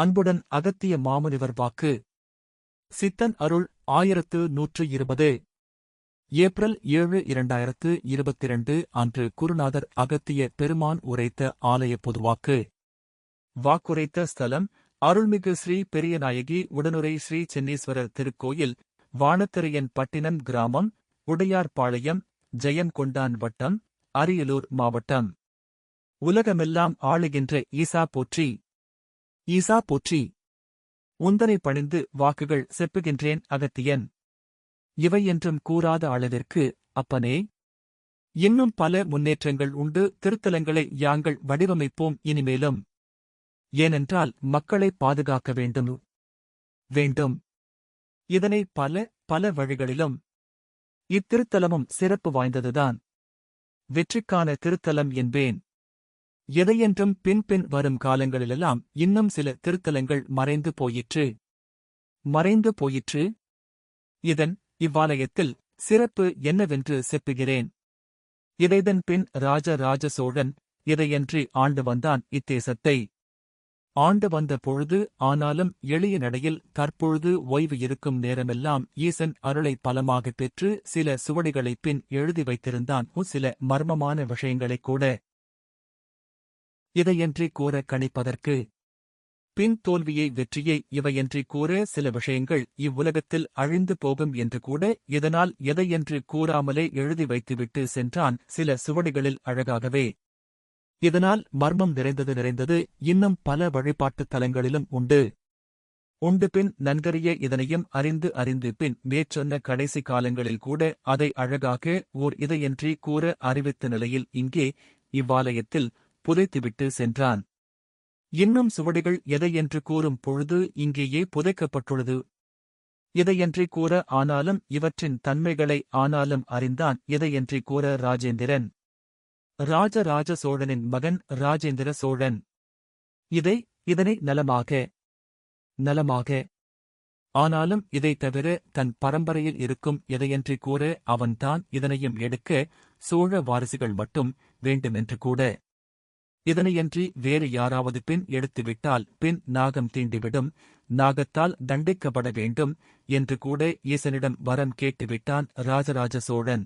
அன்புடன் அகத்திய மாமுனிவர் வாக்கு. சித்தன் அருள் ஆயிரத்து நூற்று இருபது. ஏப்ரல் ஏழு இரண்டாயிரத்து இருபத்திரண்டு அன்று குருநாதர் அகத்திய பெருமான் உரைத்த ஆலய பொதுவாக்கு வாக்குரைத்த ஸ்தலம் அருள்மிகு ஸ்ரீ பெரியநாயகி உடனுரை ஸ்ரீ சென்னீஸ்வரர் திருக்கோயில் வானத்திரையன் பட்டினம் கிராமம் உடையார்பாளையம் ஜெயங்கொண்டான் வட்டம் அரியலூர் மாவட்டம். உலகமெல்லாம் ஆளுகின்ற ஈசா போற்றி. ஈசா போற்றி. உந்தனை பணிந்து வாக்குகள் செப்புகின்றேன் அகத்தியன். இவை என்றும் கூறாத அளவிற்கு அப்பனே. இன்னும் பல முன்னேற்றங்கள் உண்டு திருத்தலங்களை யாங்கள் வடிவமைப்போம் இனிமேலும். ஏனென்றால் மக்களை பாதுகாக்க வேண்டும். வேண்டும். இதனை பல பல வழிகளிலும். இத்திருத்தலமும் சிறப்பு வாய்ந்ததுதான். வெற்றிக்கான திருத்தலம் என்பேன். எதையென்றும் பின்பின் வரும் காலங்களிலெல்லாம் இன்னும் சில திருத்தலங்கள் மறைந்து போயிற்று. மறைந்து போயிற்று? இதன் இவ்வாலயத்தில் சிறப்பு என்னவென்று செப்புகிறேன். இதைதன் பின் ராஜ ராஜ சோழன் இதையன்றி ஆண்டு வந்தான் இத்தேசத்தை. ஆண்டு வந்த பொழுது ஆனாலும் எளிய நடையில் தற்பொழுது ஓய்வு இருக்கும் நேரமெல்லாம் ஈசன் அருளை பலமாகப் பெற்று சில சுவடிகளைப் பின் எழுதி வைத்திருந்தான். சில மர்மமான விஷயங்களைக் கூட இதையன்றி கூற கணிப்பதற்கு. பின் தோல்வியை வெற்றியை இவையன்றி கூற சில விஷயங்கள் இவ்வுலகத்தில் அழிந்து போகும் என்று கூட இதனால் எதையென்று கூறாமலே எழுதி வைத்துவிட்டு சென்றான் சில சுவடிகளில் அழகாகவே. இதனால் மர்மம் நிறைந்தது நிறைந்தது இன்னும் பல வழிபாட்டுத் தலங்களிலும் உண்டு. உண்டு பின் நன்கறிய இதனையும் அறிந்து அறிந்து பின் மேற்சொன்ன கடைசி காலங்களில் கூட அதை அழகாக ஓர் இதையன்றி கூற அறிவித்த நிலையில் இங்கே இவ்வாலயத்தில் புதைத்துவிட்டு சென்றான். இன்னும் சுவடிகள் எதையென்று கூறும் பொழுது இங்கேயே புதைக்கப்பட்டுள்ளது. எதையன்றி கூற ஆனாலும் இவற்றின் தன்மைகளை ஆனாலும் அறிந்தான். எதையன்றி கூற ராஜேந்திரன். ராஜராஜ சோழனின் மகன் ராஜேந்திர சோழன். இதை இதனை நலமாக நலமாக. ஆனாலும் இதைத் தவிர தன் பரம்பரையில் இருக்கும் எதையன்றி கூற அவன்தான் இதனையும் எடுக்க சோழ வாரிசுகள் மட்டும் வேண்டுமென்று கூட இதனையன்றி வேறு யாராவது பின் எடுத்துவிட்டால் பின் நாகம் தீண்டிவிடும் நாகத்தால் தண்டிக்கப்பட வேண்டும் என்று கூட ஈசனிடம் வரம் கேட்டுவிட்டான் ராஜராஜ சோழன்.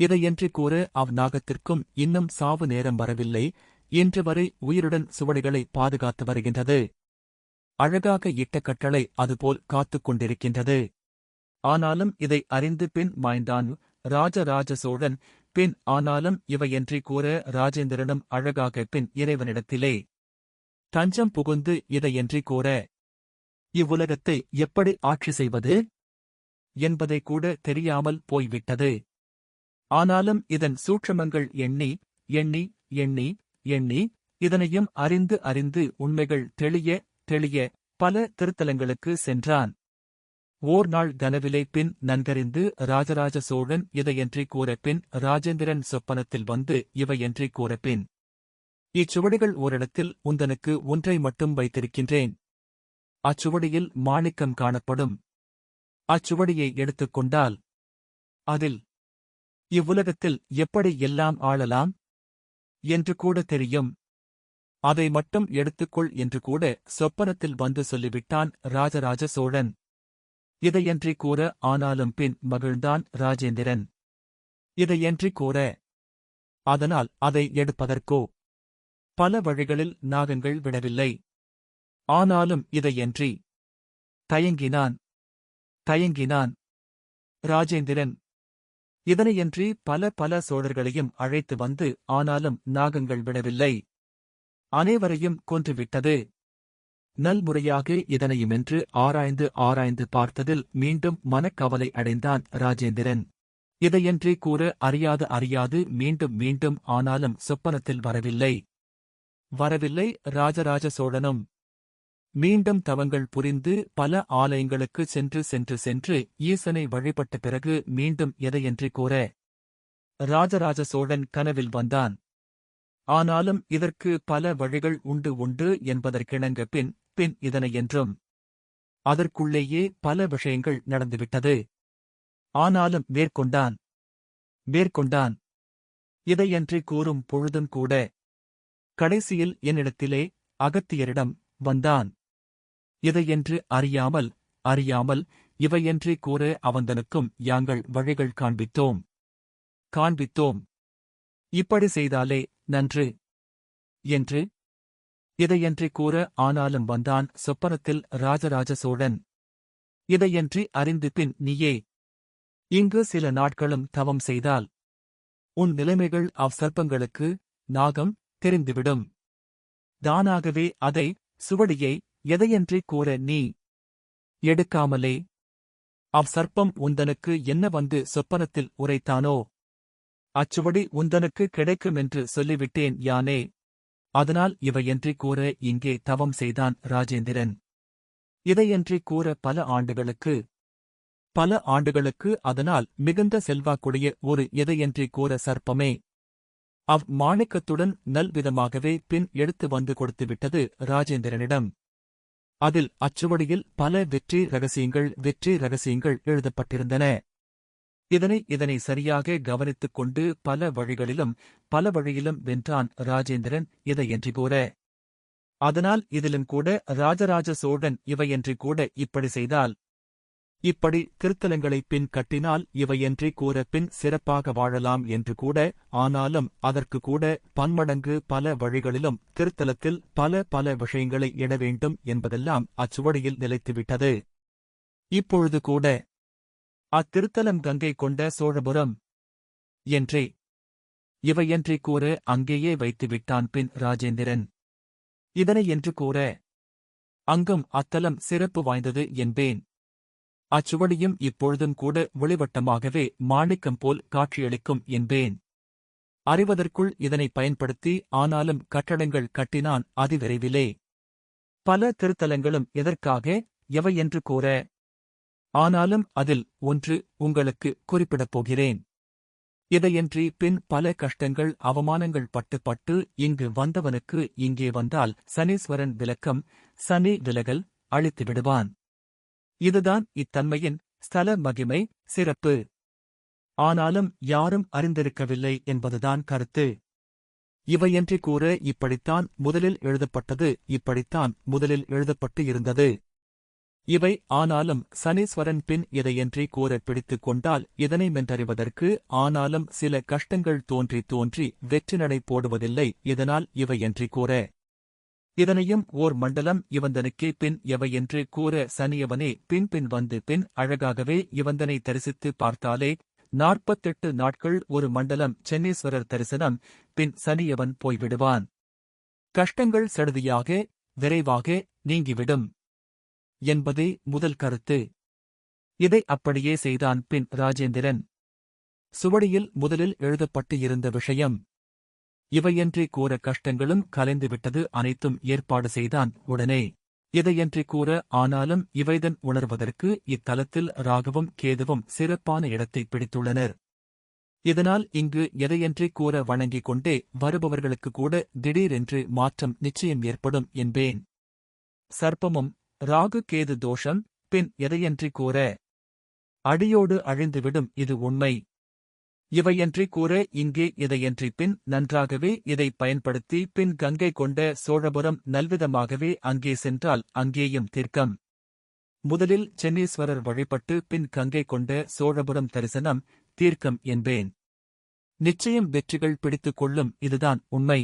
இதையன்றி கூற அவ் நாகத்திற்கும் இன்னும் சாவு நேரம் வரவில்லை இன்று வரை உயிருடன் சுவடிகளை பாதுகாத்து வருகின்றது. அழகாக இட்ட கட்டளை அதுபோல் காத்துக் கொண்டிருக்கின்றது. ஆனாலும் இதை அறிந்து பின் மாய்ந்தான் ராஜராஜ சோழன் பின் ஆனாலும் இவையன்றி கூற ராஜேந்திரனும் அழகாக பின் இறைவனிடத்திலே தஞ்சம் புகுந்து இதையன்றி கூற இவ்வுலகத்தை எப்படி ஆட்சி செய்வது என்பதை கூட தெரியாமல் போய்விட்டது. ஆனாலும் இதன் சூட்சமங்கள் எண்ணி எண்ணி எண்ணி எண்ணி இதனையும் அறிந்து அறிந்து உண்மைகள் தெளிய தெளிய பல திருத்தலங்களுக்கு சென்றான். ஓர் நாள் கனவிலே பின் நன்கறிந்து ராஜராஜ சோழன் இதையன்றி கூறப்பின் ராஜேந்திரன் சொப்பனத்தில் வந்து இவையன்றி கூறப்பின். இச்சுவடிகள் ஓரிடத்தில் உந்தனுக்கு ஒன்றை மட்டும் வைத்திருக்கின்றேன். அச்சுவடியில் மாணிக்கம் காணப்படும். அச்சுவடியை எடுத்துக்கொண்டால் அதில் இவ்வுலகத்தில் எப்படி எல்லாம் ஆளலாம்? என்று கூட தெரியும். அதை மட்டும் எடுத்துக்கொள் என்று கூட சொப்பனத்தில் வந்து சொல்லிவிட்டான் ராஜராஜ சோழன். இதையன்றி கூற ஆனாலும் பின் மகிழ்ந்தான் ராஜேந்திரன். இதையன்றி கூற அதனால் அதை எடுப்பதற்கோ? பல வழிகளில் நாகங்கள் விடவில்லை. ஆனாலும் இதையன்றி தயங்கினான் தயங்கினான் ராஜேந்திரன். இதனையன்றி பல பல சோழர்களையும் அழைத்து வந்து ஆனாலும் நாகங்கள் விடவில்லை. அனைவரையும் கொன்றுவிட்டது. நல்முறையாக இதனையுமென்று ஆராய்ந்து ஆராய்ந்து பார்த்ததில் மீண்டும் மனக்கவலை அடைந்தான் ராஜேந்திரன். இதையன்றே கூற அறியாது அறியாது மீண்டும் மீண்டும் ஆனாலும் சொப்பனத்தில் வரவில்லை. வரவில்லை ராஜராஜ சோழனும். மீண்டும் தவங்கள் புரிந்து பல ஆலயங்களுக்கு சென்று சென்று சென்று ஈசனை வழிபட்ட பிறகு மீண்டும் எதையன்றி கூற ராஜராஜ சோழன் கனவில் வந்தான். ஆனாலும் இதற்கு பல வழிகள் உண்டு உண்டு என்பதற்கிணங்க பின் பின் இதனை என்றும் அதற்குள்ளேயே பல விஷயங்கள் நடந்துவிட்டது. ஆனாலும் மேற்கொண்டான் மேற்கொண்டான். இதையன்றி கூறும் பொழுதும் கூட கடைசியில் என்னிடத்திலே அகத்தியரிடம் வந்தான். இதையென்று அறியாமல் அறியாமல் இவையென்றே கூற அவந்தனுக்கும் யாங்கள் வழிகள் காண்பித்தோம். காண்பித்தோம். இப்படி செய்தாலே நன்று. என்று இதையன்றி கூற ஆனாலும் வந்தான் சொப்பனத்தில் ராஜராஜ சோழன். இதையன்றி அறிந்து பின் நீயே இங்கு சில நாட்களும் தவம் செய்தால் உன் நிலைமைகள் அவ்வற்பங்களுக்கு நாகம் தெரிந்துவிடும். தானாகவே அதை சுவடியை எதையன்றி கூற நீ எடுக்காமலே அவ்வற்பம் உந்தனுக்கு என்ன வந்து சொப்பனத்தில் உரைத்தானோ அச்சுவடி உந்தனுக்கு கிடைக்குமென்று சொல்லிவிட்டேன் யானே. அதனால் இவையன்றி கூற இங்கே தவம் செய்தான் ராஜேந்திரன். இதையன்றி கூற பல ஆண்டுகளுக்கு பல ஆண்டுகளுக்கு அதனால் மிகுந்த செல்வாக்குடைய ஒரு எதையன்றி கூற சர்ப்பமே. அவ் மாணிக்கத்துடன் நல்விதமாகவே பின் எடுத்து வந்து கொடுத்துவிட்டது ராஜேந்திரனிடம். அதில் அச்சுவடியில் பல வெற்றி ரகசியங்கள் வெற்றி ரகசியங்கள் எழுதப்பட்டிருந்தன. இதனை இதனை சரியாக கவனித்துக் கொண்டு பல வழிகளிலும் பல வழியிலும் வென்றான் ராஜேந்திரன் இதையன்றி கூற. அதனால் இதிலும் கூட ராஜராஜ சோழன் இவையன்றி கூட இப்படி செய்தால் இப்படி திருத்தலங்களை பின் கட்டினால் இவையன்றி கூற பின் சிறப்பாக வாழலாம் என்று கூட ஆனாலும் அதற்கு கூட பன்மடங்கு பல வழிகளிலும் திருத்தலத்தில் பல பல விஷயங்களை இட வேண்டும் என்பதெல்லாம் அச்சுவடியில் நிலைத்துவிட்டது. இப்பொழுது கூட அத்திருத்தலம் கங்கை கொண்ட சோழபுரம் என்றே. இவையன்றி கூற அங்கேயே வைத்துவிட்டான் பின் ராஜேந்திரன். இதனை என்று கூற அங்கும் அத்தலம் சிறப்பு வாய்ந்தது என்பேன். அச்சுவடியும் இப்பொழுதும் கூட ஒளிவட்டமாகவே மாணிக்கம் போல் காட்சியளிக்கும் என்பேன். அறிவதற்குள் இதனை பயன்படுத்தி ஆனாலும் கட்டடங்கள் கட்டினான் அதிவிரைவிலே. பல திருத்தலங்களும் எதற்காக எவை என்று கூற ஆனாலும் அதில் ஒன்று உங்களுக்கு குறிப்பிடப் போகிறேன் இதையன்றி பின் பல கஷ்டங்கள் அவமானங்கள் பட்டு பட்டு இங்கு வந்தவனுக்கு இங்கே வந்தால் சனீஸ்வரன் விளக்கம் சனி விலகல் அழித்து விடுவான். இதுதான் இத்தன்மையின் ஸ்தல மகிமை சிறப்பு. ஆனாலும் யாரும் அறிந்திருக்கவில்லை என்பதுதான் கருத்து. இவையன்றி கூற இப்படித்தான் முதலில் எழுதப்பட்டது இப்படித்தான் முதலில் எழுதப்பட்டு இருந்தது. இவை ஆனாலும் சனீஸ்வரன் பின் இதையன்றி கூறப் பிடித்துக் கொண்டால் இதனை மென்றறிவதற்கு ஆனாலும் சில கஷ்டங்கள் தோன்றி தோன்றி வெற்றி நடை போடுவதில்லை இதனால் இவையன்றி கூற. இதனையும் ஓர் மண்டலம் இவந்தனுக்கே பின் எவையென்று கூற சனியவனே பின் பின் வந்து பின் அழகாகவே இவந்தனை தரிசித்து பார்த்தாலே நாற்பத்தெட்டு நாட்கள் ஒரு மண்டலம் சென்னீஸ்வரர் தரிசனம் பின் சனியவன் போய்விடுவான். கஷ்டங்கள் சடுதியாக விரைவாக நீங்கிவிடும். என்பதே முதல் கருத்து. இதை அப்படியே செய்தான் பின் ராஜேந்திரன். சுவடியில் முதலில் எழுதப்பட்டு இருந்த விஷயம். இவையன்றி கூற கஷ்டங்களும் கலைந்துவிட்டது அனைத்தும் ஏற்பாடு செய்தான் உடனே. இதையன்றி கூற ஆனாலும் இவைதன் உணர்வதற்கு இத்தலத்தில் ராகவும் கேதுவும் சிறப்பான இடத்தை பிடித்துள்ளனர். இதனால் இங்கு எதையன்றி கூற வணங்கிக் கொண்டே வருபவர்களுக்கு கூட திடீரென்று மாற்றம் நிச்சயம் ஏற்படும் என்பேன். சர்ப்பமும் ராகு கேது தோஷம் பின் எதையன்றி கூற? அடியோடு அழிந்துவிடும் இது உண்மை. இவையன்றி கூற இங்கே இதையன்றி பின் நன்றாகவே இதை பயன்படுத்தி பின் கங்கை கொண்ட சோழபுரம் நல்விதமாகவே அங்கே சென்றால் அங்கேயும் தீர்க்கம். முதலில் சென்னீஸ்வரர் வழிபட்டு பின் கங்கை கொண்ட சோழபுரம் தரிசனம் தீர்க்கம் என்பேன். நிச்சயம் வெற்றிகள் பிடித்துக் கொள்ளும் இதுதான் உண்மை.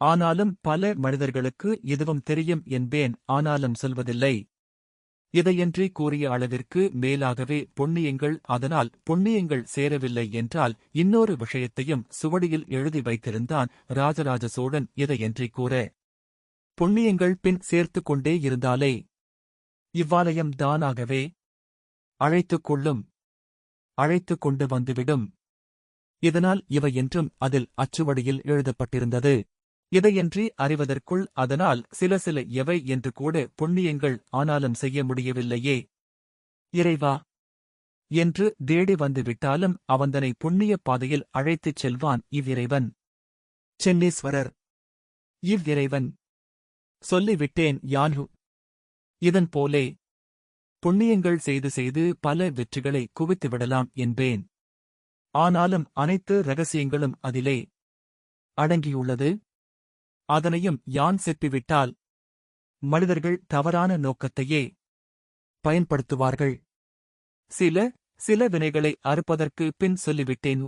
ஆனாலும் பல மனிதர்களுக்கு இதுவும் தெரியும் என்பேன் ஆனாலும் சொல்வதில்லை. இதையன்றி கூறிய அளவிற்கு மேலாகவே புண்ணியங்கள் அதனால் புண்ணியங்கள் சேரவில்லை என்றால் இன்னொரு விஷயத்தையும் சுவடியில் எழுதி வைத்திருந்தான் ராஜராஜ சோழன் இதையன்றி கூற. புண்ணியங்கள் பின் சேர்த்து கொண்டே இருந்தாலே இவ்வாலயம் தானாகவே அழைத்துக் கொள்ளும் அழைத்துக் கொண்டு வந்துவிடும். இதனால் இவை என்றும் அதில் அச்சுவடியில் எழுதப்பட்டிருந்தது. இதையன்றி அறிவதற்குள் அதனால் சில சில எவை என்று கூட புண்ணியங்கள் ஆனாலும் செய்ய முடியவில்லையே. இறைவா! என்று தேடி வந்து விட்டாலும் அவந்தனை புண்ணிய பாதையில் அழைத்துச் செல்வான் இவ்விறைவன். சென்னீஸ்வரர்! இவ்விறைவன்! சொல்லிவிட்டேன் யான்ஹு! இதன் போலே புண்ணியங்கள் செய்து செய்து பல வெற்றிகளை குவித்துவிடலாம் என்பேன். ஆனாலும் அனைத்து ரகசியங்களும் அதிலே அடங்கியுள்ளது. அதனையும் யான் செப்பிவிட்டால் மனிதர்கள் தவறான நோக்கத்தையே பயன்படுத்துவார்கள். சில சில வினைகளை அறுப்பதற்கு பின் சொல்லிவிட்டேன்.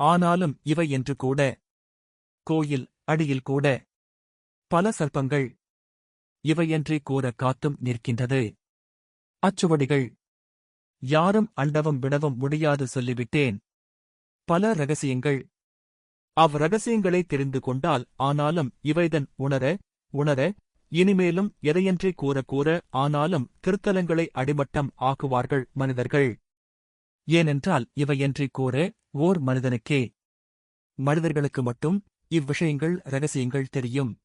ஆனாலும் இவை என்று கூட கோயில் அடியில் கூட பல சர்ப்பங்கள் இவையன்றி கூற காத்தும் நிற்கின்றது. அச்சுவடிகள் யாரும் அண்டவும் விடவும் முடியாது சொல்லிவிட்டேன். பல ரகசியங்கள் அவ் ரகசியங்களை தெரிந்து கொண்டால் ஆனாலும் இவைதன் உணர உணர இனிமேலும் எதையன்றி கூற கூற ஆனாலும் திருத்தலங்களை அடிமட்டம் ஆக்குவார்கள் மனிதர்கள். ஏனென்றால் இவையன்றி கூற ஓர் மனிதனுக்கே. மனிதர்களுக்கு மட்டும் இவ்விஷயங்கள் ரகசியங்கள் தெரியும்.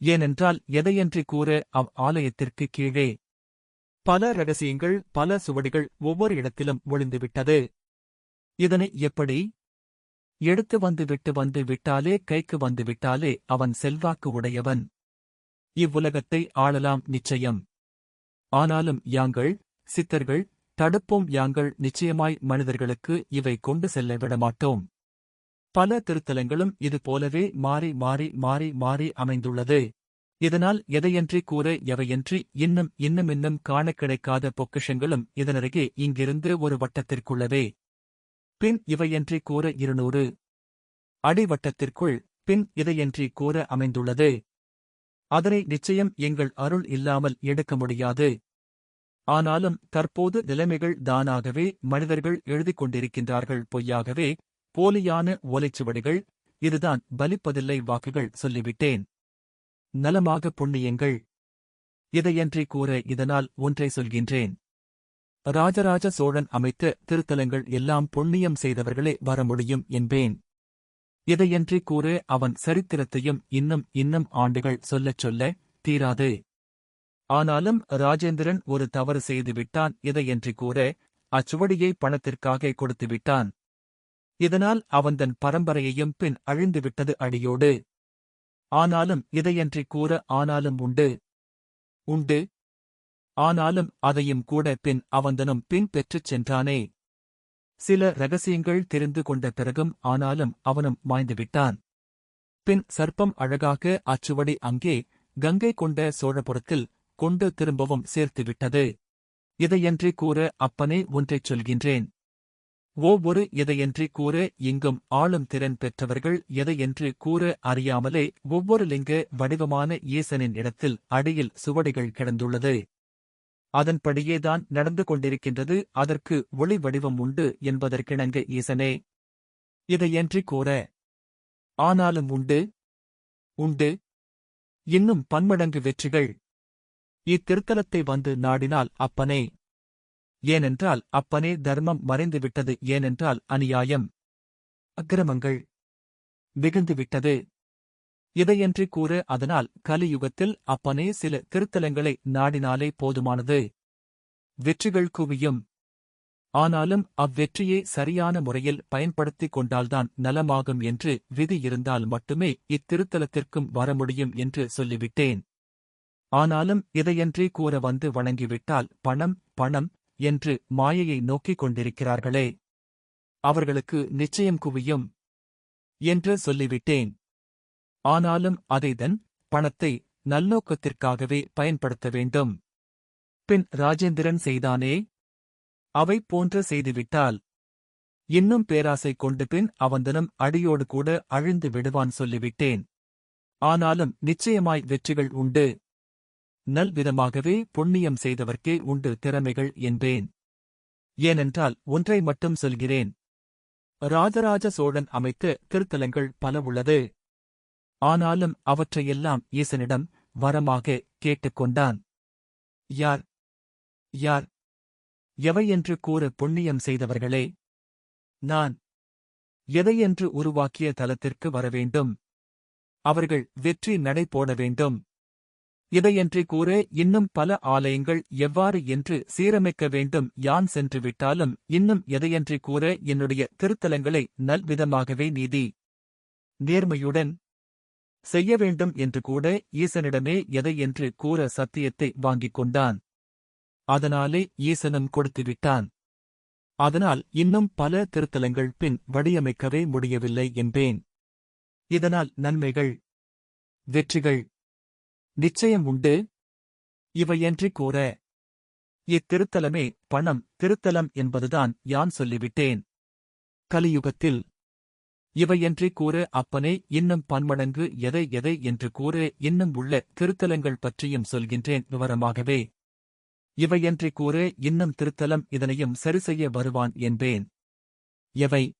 ஏனென்றால் எதையன்றி கூற அவ் ஆலயத்திற்கு கீழே. பல ரகசியங்கள் பல சுவடிகள் ஒவ்வொரு இடத்திலும் ஒளிந்துவிட்டது. இதனை எப்படி எடுத்து வந்து விட்டு வந்து விட்டாலே கைக்கு வந்து விட்டாலே அவன் செல்வாக்கு உடையவன். இவ்வுலகத்தை ஆளலாம் நிச்சயம். ஆனாலும் யாங்கள் சித்தர்கள் தடுப்போம் யாங்கள் நிச்சயமாய் மனிதர்களுக்கு இவை கொண்டு செல்ல விடமாட்டோம். பல திருத்தலங்களும் இது போலவே மாறி மாறி மாறி மாறி அமைந்துள்ளது. இதனால் எதையன்றி கூற எவையன்றி இன்னும் இன்னும் இன்னும் காண கிடைக்காத பொக்கிஷங்களும் இதனருகே இங்கிருந்து ஒரு வட்டத்திற்குள்ளவே பின் இவையன்றி கூற இருநூறு. அடிவட்டத்திற்குள் பின் இதையன்றி கூற அமைந்துள்ளது. அதனை நிச்சயம் எங்கள் அருள் இல்லாமல் எடுக்க முடியாது. ஆனாலும் தற்போது நிலைமைகள் தானாகவே மனிதர்கள் எழுதிக் கொண்டிருக்கின்றார்கள் பொய்யாகவே போலியான ஓலைச்சுவடிகள் இதுதான் பலிப்பதில்லை வாக்குகள் சொல்லிவிட்டேன். நலமாக புண்ணியங்கள். இதையன்றி கூற இதனால் ஒன்றை சொல்கின்றேன். ராஜராஜ சோழன் அமைத்த திருத்தலங்கள் எல்லாம் புண்ணியம் செய்தவர்களே வர முடியும் என்பேன். இதையன்றி கூற அவன் சரித்திரத்தையும் இன்னும் இன்னும் ஆண்டுகள் சொல்லச் சொல்ல தீராது. ஆனாலும் ராஜேந்திரன் ஒரு தவறு செய்துவிட்டான் இதையன்றி கூற அச்சுவடியை பணத்திற்காக கொடுத்துவிட்டான். இதனால் அவன் தன் பரம்பரையையும் பின் அழிந்துவிட்டது அடியோடு. ஆனாலும் இதையன்றி கூற ஆனாலும் உண்டு. உண்டு. ஆனாலும் அதையும் கூட பின் அவந்தனும் பின் பெற்றுச் சென்றானே. சில ரகசியங்கள் தெரிந்து கொண்ட பிறகும் ஆனாலும் அவனும் மாய்ந்துவிட்டான். பின் சர்ப்பம் அழகாக அச்சுவடி அங்கே கங்கை கொண்ட சோழபுரத்தில் கொண்டு திரும்பவும் சேர்த்துவிட்டது. இதையன்றி கூற அப்பனே ஒன்றைச் சொல்கின்றேன். ஒவ்வொரு எதையன்றி கூற இங்கும் ஆளும் திறன் பெற்றவர்கள் எதையென்று கூற அறியாமலே ஒவ்வொரு லிங்க வடிவமான ஈசனின் இடத்தில் அடியில் சுவடிகள் கிடந்துள்ளது. அதன்படியேதான் நடந்து கொண்டிருக்கின்றது. அதற்கு ஒளி வடிவம் உண்டு என்பதற்கிணங்க ஈசனே. இதையன்றி கூற ஆனாலும் உண்டு உண்டு. இன்னும் பன்மடங்கு வெற்றிகள். இத்திருத்தலத்தை வந்து நாடினால் அப்பனே. ஏனென்றால் அப்பனே தர்மம் மறைந்துவிட்டது. ஏனென்றால் அநியாயம். அக்கிரமங்கள் மிகுந்துவிட்டது. இதையன்றி கூற அதனால் கலியுகத்தில் அப்பனே சில திருத்தலங்களை நாடினாலே போதுமானது. வெற்றிகள் குவியும். ஆனாலும் அவ்வெற்றியை சரியான முறையில் பயன்படுத்திக் கொண்டால்தான் நலமாகும் என்று விதி இருந்தால் மட்டுமே இத்திருத்தலத்திற்கும் வர முடியும் என்று சொல்லிவிட்டேன். ஆனாலும் இதையன்றி கூற வந்து வணங்கிவிட்டால் பணம் பணம் என்று மாயையை நோக்கிக் கொண்டிருக்கிறார்களே. அவர்களுக்கு நிச்சயம் குவியும். என்று சொல்லிவிட்டேன். ஆனாலும் அதைதன் பணத்தை நல்லோக்கத்திற்காகவே பயன்படுத்த வேண்டும். பின் ராஜேந்திரன் செய்தானே? அவை போன்ற செய்துவிட்டால் இன்னும் பேராசை கொண்டு பின் அவந்தனும் அடியோடு கூட அழிந்து விடுவான் சொல்லிவிட்டேன். ஆனாலும் நிச்சயமாய் வெற்றிகள் உண்டு. நல்விதமாகவே புண்ணியம் செய்தவர்க்கே உண்டு திறமைகள் என்பேன். ஏனென்றால் ஒன்றை மட்டும் சொல்கிறேன். ராஜராஜ சோழன் அமைத்த திருத்தலங்கள் பல உள்ளது. ஆனாலும் அவற்றையெல்லாம் ஈசனிடம் வரமாக கேட்டுக்கொண்டான். யார்? யார்? எவையென்று கூற புண்ணியம் செய்தவர்களே நான் எதையென்று உருவாக்கிய தலத்திற்கு வரவேண்டும்? அவர்கள் வெற்றி நடை போட வேண்டும். இதையன்றி கூற இன்னும் பல ஆலயங்கள் எவ்வாறு என்று சீரமைக்க வேண்டும்? யான் சென்று விட்டாலும் இன்னும் எதையன்றி கூற என்னுடைய திருத்தலங்களை நல்விதமாகவே நீதி. நேர்மையுடன் செய்ய வேண்டும் என்று கூட ஈசனிடமே எதை என்று கூற சத்தியத்தை வாங்கிக் கொண்டான். அதனாலே ஈசனும் கொடுத்துவிட்டான். அதனால் இன்னும் பல திருத்தலங்கள் பின் வடிவமைக்கவே முடியவில்லை என்பேன். இதனால் நன்மைகள். வெற்றிகள். நிச்சயம் உண்டு. இவையன்றி கூற. இத்திருத்தலமே பணம் திருத்தலம் என்பதுதான் யான் சொல்லிவிட்டேன். கலியுகத்தில் இவையன்றி கூற அப்பனே இன்னும் பன்மடங்கு எதை எதை என்று கூற இன்னும் உள்ள திருத்தலங்கள் பற்றியும் சொல்கின்றேன் விவரமாகவே. இவையன்றி கூற இன்னும் திருத்தலம் இதனையும் சரிசெய்ய வருவான் என்பேன். எவை?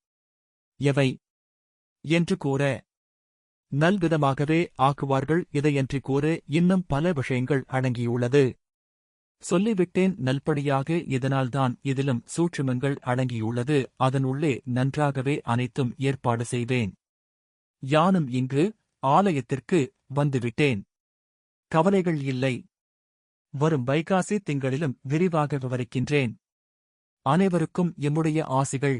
எவை? என்று கூற நல்விதமாகவே ஆக்குவார்கள். இதையன்றி கூற இன்னும் பல விஷயங்கள் அடங்கியுள்ளது. சொல்லிவிட்டேன் நல்படியாக இதனால்தான் இதிலும் சூட்சுமங்கள் அடங்கியுள்ளது அதனுள்ளே நன்றாகவே அனைத்தும் ஏற்பாடு செய்வேன். யானும் இங்கு ஆலயத்திற்கு வந்துவிட்டேன். கவலைகள் இல்லை. வரும் வைகாசி திங்களிலும் விரிவாக விவரிக்கின்றேன். அனைவருக்கும் எம்முடைய ஆசிகள்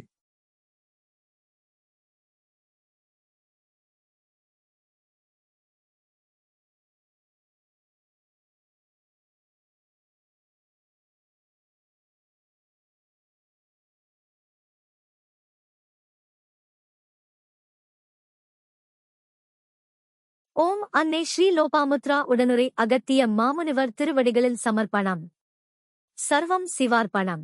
அன்னை ஸ்ரீ லோபாமுத்ரா உடனுரை அகத்திய மாமுனிவர் திருவடிகளில் சமர்ப்பணம். சர்வம் சிவார்ப்பணம்.